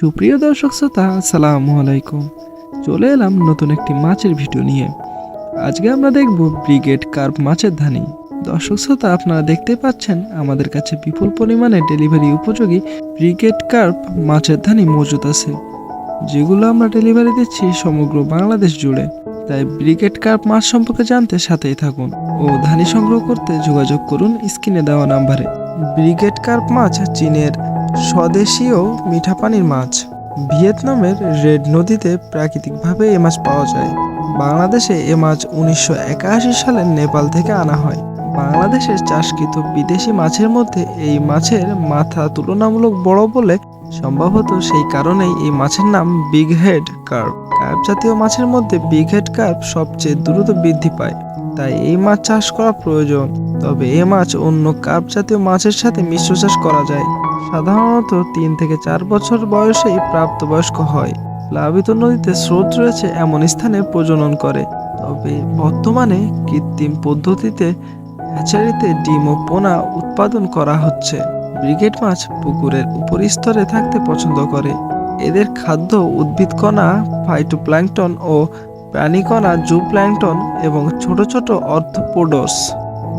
সুপ্রিয় দর্শক শ্রোতা, আসসালামু আলাইকুম। চলে এলাম নতুন একটি মাছের ভিডিও নিয়ে। আজকে আমরা দেখব ব্রিগেড কার্প মাছের ধানি। দর্শক শ্রোতা, আপনারা দেখতে পাচ্ছেন, আমাদের কাছে বিপুল পরিমাণে ডেলিভারি উপযোগী ব্রিগেড কার্প মাছের ধানি মজুদ আছে। যেগুলো আমরা ডেলিভারি দিচ্ছি সমগ্র বাংলাদেশ জুড়ে। তাই ব্রিগেড কার্প মাছ সম্পর্কে জানতে সাথেই থাকুন ও ধানি সংগ্রহ করতে যোগাযোগ করুন স্ক্রিনে দেওয়া নাম্বারে। ব্রিগেড কার্প মাছ চীনের স্বদেশীয় মিঠা পানির মাছ। ভিয়েতনামের রেড নদীতে প্রাকৃতিকভাবে এ মাছ পাওয়া যায়। বাংলাদেশে এ মাছ উনিশশো একাশি সালে নেপাল থেকে আনা হয়। বাংলাদেশের চাষকৃত বিদেশি মাছের মধ্যে এই মাছের মাথা তুলনামূলক বড় বলে সম্ভবত সেই কারণেই এই মাছের নাম বিগ হেড কার্প। কার্প জাতীয় মাছের মধ্যে বিগ হেড কার্প সবচেয়ে দ্রুত বৃদ্ধি পায়। তাই এই মাছ চাষ করা প্রয়োজন। তবে এ মাছ অন্য কার্প জাতীয় মাছের সাথে মিশ্র চাষ করা যায়। সাধারণত তিন থেকে চার বছর বয়সেই প্রাপ্তবয়স্ক হয়। প্লাবিত নদীতে স্রোত রয়েছে এমন স্থানে প্রজনন করে। তবে বর্তমানে কৃত্রিম পদ্ধতিতে হ্যাচারিতে ডিম ও পোনা উৎপাদন করা হচ্ছে। ব্রিগেড মাছ পুকুরের উপরিস্তরে থাকতে পছন্দ করে। এদের খাদ্য উদ্ভিদ উদ্ভিদকণা ফাইটোপ্ল্যাঙ্কটন ও প্রাণীকণা জুপ্ল্যাঙ্কটন এবং ছোট ছোট অর্থোপোডস।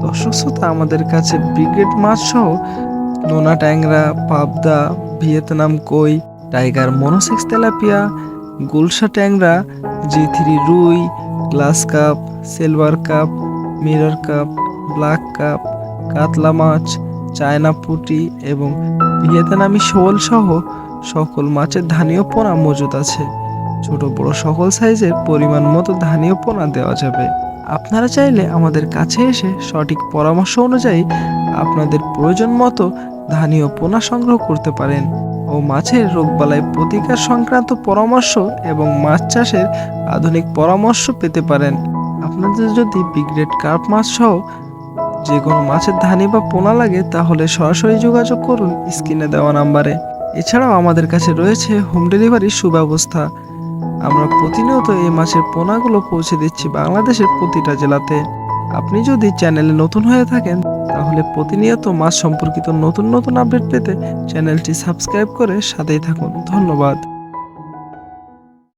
দর্শক শ্রোতা, আমাদের কাছে ব্রিগেড মাছ সহ নোনা ট্যাংরা, পাবদা, ভিয়েতনাম কই, টাইগার মনোসেক্স তেলাপিয়া, গুলশা ট্যাংরা, জি থ্রি রুই, glass cup, silver cup, mirror cup, black cup, কাতলা মাছ, চায়না পুঁটি এবং ভিয়েতনামি শোল সহ সকল মাছের ধানীয় পোনা মজুদ আছে। ছোট বড় সকল সাইজের পরিমাণ মতো ধানীয় পোনা দেওয়া যাবে। আপনারা চাইলে আমাদের কাছে এসে সঠিক পরামর্শ অনুযায়ী আপনাদের প্রয়োজন মতো ধানীয় পোনা সংগ্রহ করতে পারেন ও মাছের রোগবালাই প্রতিকার সংক্রান্ত পরামর্শ এবং মাছ চাষের আধুনিক পরামর্শ পেতে পারেন। আপনাদের যদি বিগ্রেড কার্প মাছ সহ যে কোনো মাছের ধানি বা পোনা লাগে তাহলে সরাসরি যোগাযোগ করুন স্ক্রিনে দেওয়া নাম্বারে। এছাড়াও আমাদের কাছে রয়েছে হোম ডেলিভারির সুব্যবস্থা। আমরা প্রতিনিয়ত এই মাছের পোনাগুলো পৌঁছে দিচ্ছি বাংলাদেশের প্রতিটা জেলাতে। আপনি যদি চ্যানেলে নতুন হয়ে থাকেন, তাহলে প্রতিনিয়ত মাছ সম্পর্কিত নতুন নতুন আপডেট পেতে চ্যানেলটি সাবস্ক্রাইব করে সাথেই থাকুন। ধন্যবাদ।